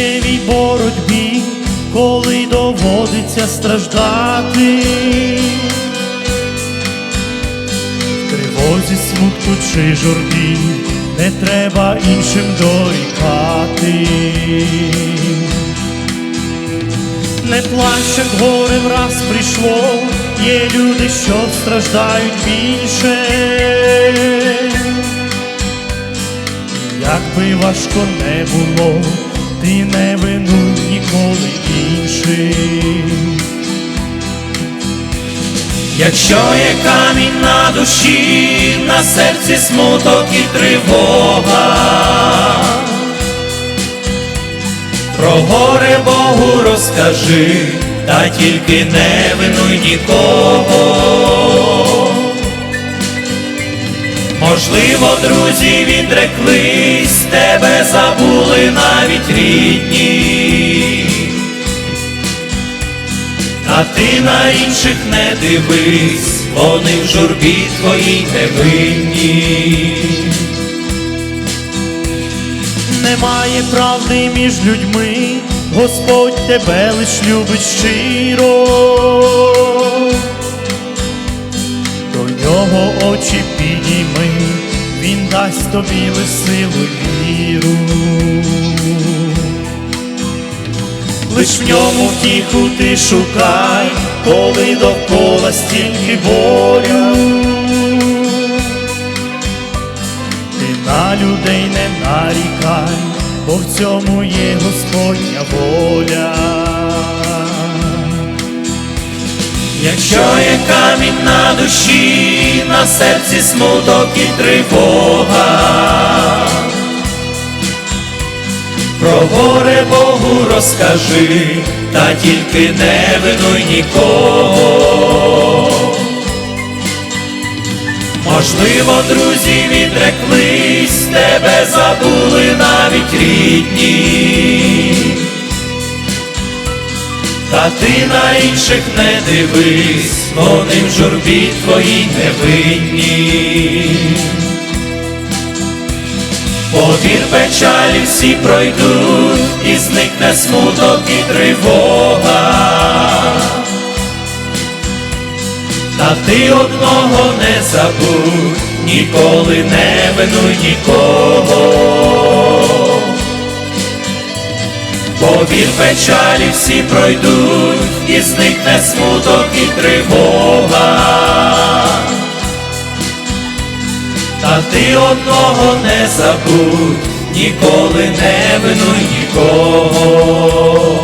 життєвій боротьбі, коли доводиться страждати, в тривозі, смутку чи журбі, не треба іншим дорікати. Не плач, як горе враз прийшло, є люди, що страждають більше. Як би важко не було, ти не вину ніколи інших. Якщо є камінь на душі, на серці смуток і тривога, про горе Богу розкажи, та тільки не винуй нікого. Можливо, друзі відреклись, тебе забули навіть рідні. Та ти на інших не дивись, вони в журбі твоїй невинні. Немає правди між людьми, Господь тебе лиш любить щиро. До нього очі підійми, він дасть тобі силу й віру. Лиш в ньому втіху ти шукай, коли довкола стільки болю. Ти на людей не нарікай, бо в цьому є Господня воля. Якщо є камінь на душі, на серці смуток і тривога, про горе Богу розкажи, та тільки не винуй нікого. Можливо, друзі відреклись, тебе забули навіть рідні. Та ти на інших не дивись, вони в журбі твоїй невинні. Повір печалі всі пройдуть, і зникне смуток і тривога. Та ти одного не забудь, ніколи не винуй нікого. Повір печалі всі пройдуть, і зникне смуток і тривога. Та ти одного не забудь, ніколи не винуй нікого.